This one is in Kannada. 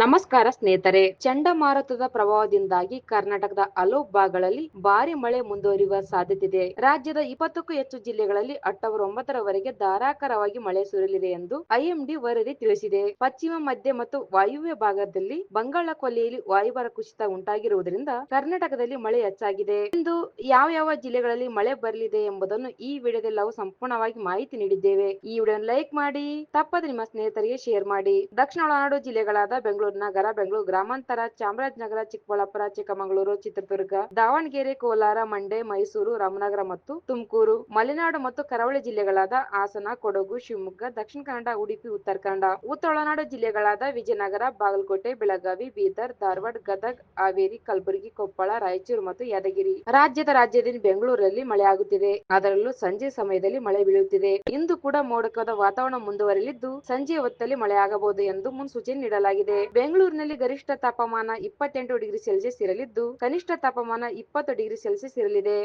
ನಮಸ್ಕಾರ ಸ್ನೇಹಿತರೆ. ಚಂಡಮಾರುತದ ಪ್ರಭಾವದಿಂದಾಗಿ ಕರ್ನಾಟಕದ ಹಲವು ಭಾಗಗಳಲ್ಲಿ ಭಾರಿ ಮಳೆ ಮುಂದುವರಿಯುವ ಸಾಧ್ಯತೆ ಇದೆ ರಾಜ್ಯದ ಇಪ್ಪತ್ತಕ್ಕೂ ಹೆಚ್ಚು ಜಿಲ್ಲೆಗಳಲ್ಲಿ ಅಕ್ಟೋಬರ್ ಒಂಬತ್ತರವರೆಗೆ ಧಾರಾಕಾರವಾಗಿ ಮಳೆ ಸುರಿಯಲಿದೆ ಎಂದು ಐಎಂಡಿ ವರದಿ ತಿಳಿಸಿದೆ. ಪಶ್ಚಿಮ, ಮಧ್ಯ ಮತ್ತು ವಾಯುವ್ಯ ಭಾಗದಲ್ಲಿ ಬಂಗಾಳ ಕೊಲ್ಲಿಯಲ್ಲಿ ವಾಯುಭಾರ ಕುಸಿತ ಉಂಟಾಗಿರುವುದರಿಂದ ಕರ್ನಾಟಕದಲ್ಲಿ ಮಳೆ ಹೆಚ್ಚಾಗಿದೆ. ಇಂದು ಯಾವ ಯಾವ ಜಿಲ್ಲೆಗಳಲ್ಲಿ ಮಳೆ ಬರಲಿದೆ ಎಂಬುದನ್ನು ಈ ವಿಡಿಯೋದಲ್ಲಿ ನಾವು ಸಂಪೂರ್ಣವಾಗಿ ಮಾಹಿತಿ ನೀಡಿದ್ದೇವೆ. ಈ ವಿಡಿಯೋ ಲೈಕ್ ಮಾಡಿ, ತಪ್ಪದೆ ನಿಮ್ಮ ಸ್ನೇಹಿತರಿಗೆ ಶೇರ್ ಮಾಡಿ. ದಕ್ಷಿಣ ಒಳನಾಡು ಜಿಲ್ಲೆಗಳಾದ ಬೆಂಗಳೂರು ನಗರ, ಬೆಂಗಳೂರು ಗ್ರಾಮಾಂತರ, ಚಾಮರಾಜನಗರ, ಚಿಕ್ಕಬಳ್ಳಾಪುರ, ಚಿಕ್ಕಮಗಳೂರು, ಚಿತ್ರದುರ್ಗ, ದಾವಣಗೆರೆ, ಕೋಲಾರ, ಮಂಡ್ಯ, ಮೈಸೂರು, ರಾಮನಗರ ಮತ್ತು ತುಮಕೂರು, ಮಲೆನಾಡು ಮತ್ತು ಕರಾವಳಿ ಜಿಲ್ಲೆಗಳಾದ ಹಾಸನ, ಕೊಡಗು, ಶಿವಮೊಗ್ಗ, ದಕ್ಷಿಣ ಕನ್ನಡ, ಉಡುಪಿ, ಉತ್ತರ ಕನ್ನಡ, ಉತ್ತರ ಒಳನಾಡು ಜಿಲ್ಲೆಗಳಾದ ವಿಜಯನಗರ, ಬಾಗಲಕೋಟೆ, ಬೆಳಗಾವಿ, ಬೀದರ್, ಧಾರವಾಡ, ಗದಗ್, ಹಾವೇರಿ, ಕಲಬುರಗಿ, ಕೊಪ್ಪಳ, ರಾಯಚೂರು ಮತ್ತು ಯಾದಗಿರಿ. ರಾಜ್ಯದ ರಾಜ್ಯದಲ್ಲಿ ಬೆಂಗಳೂರಲ್ಲಿ ಮಳೆ ಆಗುತ್ತಿದೆ. ಅದರಲ್ಲೂ ಸಂಜೆ ಸಮಯದಲ್ಲಿ ಮಳೆ ಬೀಳುತ್ತಿದೆ. ಇಂದು ಕೂಡ ಮೋಡಕದ ವಾತಾವರಣ ಮುಂದುವರೆಯಲಿದ್ದು ಸಂಜೆ ಹೊತ್ತಲ್ಲಿ ಮಳೆಯಾಗಬಹುದು ಎಂದು ಮುನ್ಸೂಚನೆ ನೀಡಲಾಗಿದೆ. ಬೆಂಗಳೂರಿನಲ್ಲಿ ಗರಿಷ್ಠ ತಾಪಮಾನ ಇಪ್ಪತ್ತೆಂಟು ಡಿಗ್ರಿ ಸೆಲ್ಸಿಯಸ್ ಇರಲಿದ್ದು ಕನಿಷ್ಠ ತಾಪಮಾನ ಇಪ್ಪತ್ತು ಡಿಗ್ರಿ ಸೆಲ್ಸಿಯಸ್ ಇರಲಿದೆ.